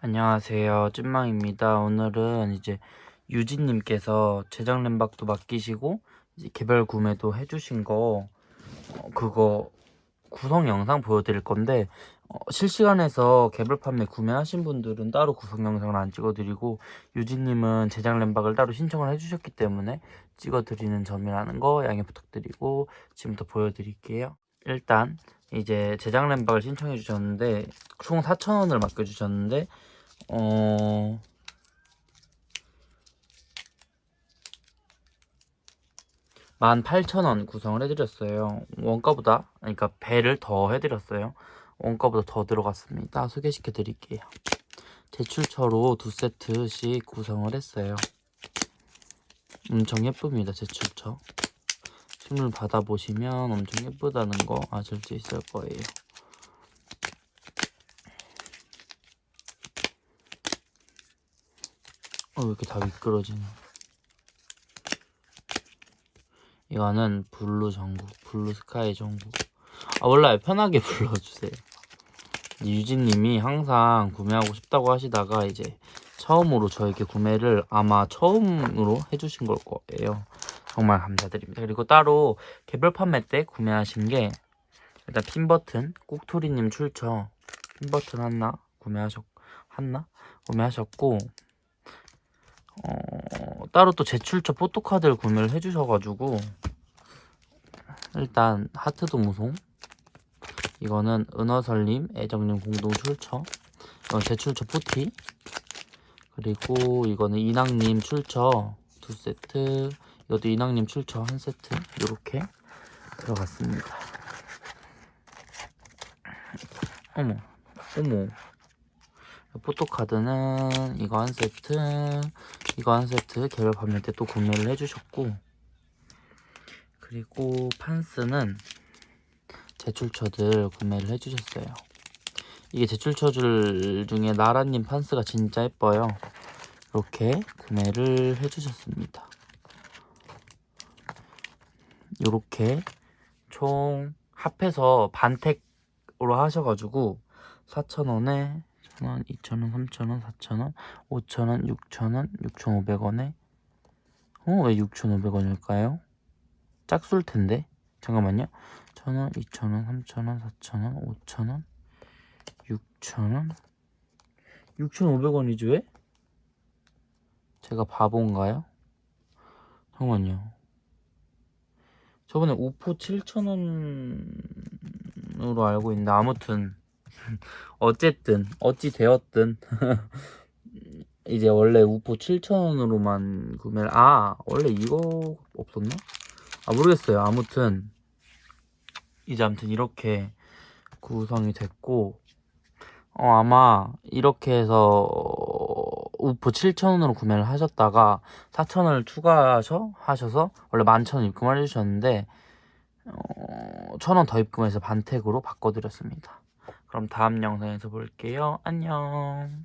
안녕하세요. 찐망입니다. 오늘은 이제 유진님께서 제작 램박도 맡기시고 개별 구매도 해주신 거 어, 그거 구성 영상 보여드릴 건데 어, 실시간에서 개별 판매 구매하신 분들은 따로 구성 영상을 안 찍어드리고 유진님은 제작 램박을 따로 신청을 해주셨기 때문에 찍어드리는 점이라는 거 양해 부탁드리고 지금부터 보여드릴게요. 일단 이제 제작 램박을 신청해 주셨는데 총 4,000원을 맡겨 주셨는데 어 18,000원 구성을 해드렸어요. 원가보다, 그러니까 배를 더 해드렸어요. 원가보다 더 들어갔습니다. 소개시켜 드릴게요. 제출처로 두 세트씩 구성을 했어요. 엄청 예쁩니다, 제출처. 실물 받아보시면 엄청 예쁘다는 거 아실 수 있을 거예요. 어, 왜 이렇게 다 미끄러지냐. 이거는 블루 전국, 블루 스카이 전국. 아, 몰라요. 편하게 불러주세요. 유진님이 항상 구매하고 싶다고 하시다가 이제 처음으로 저에게 구매를 아마 처음으로 해주신 걸 거예요. 정말 감사드립니다. 그리고 따로 개별 판매 때 구매하신 게 일단 핀 버튼, 꾹토리님 출처 핀 버튼 하나 구매하셨 하나? 구매하셨고 어, 따로 또 제출처 포토카드를 구매를 해주셔가지고 일단 하트도 무송. 이거는 은어설님 애정님 공동 출처. 이건 제출처 포티. 그리고 이거는 이낭님 출처. 두 세트 이것도 이낭님 출처 한 세트 이렇게 들어갔습니다. 어머 어머. 포토카드는 이거 한 세트 이거 한 세트 개별 판매 때 또 구매를 해주셨고 그리고 판스는 제출처들 구매를 해주셨어요. 이게 제출처들 중에 나라님 판스가 진짜 예뻐요. 이렇게 구매를 해주셨습니다 이렇게 총 합해서 반택으로 하셔가지고 4,000원에 1,000원, 2,000원, 3,000원, 4,000원, 5,000원, 6,000원, 6,500원에 어? 왜 6,500원일까요? 짝수일 텐데 잠깐만요 1,000원, 2,000원, 3,000원, 4,000원, 5,000원 6,000원 6,500원이지 왜? 제가 바본가요? 잠깐만요 저번에 우포 7,000원으로 알고 있는데 아무튼 어쨌든 어찌 되었든 이제 원래 우포 7,000원으로만 구매를 아 원래 이거 없었나? 아 모르겠어요 아무튼 이제 아무튼 이렇게 구성이 됐고 어 아마 이렇게 해서 우포 7,000원으로 구매를 하셨다가 4,000원을 추가하셔 하셔서 원래 11,000원 입금을 해주셨는데 어, 1,000원 더 입금해서 반택으로 바꿔드렸습니다. 그럼 다음 영상에서 볼게요. 안녕.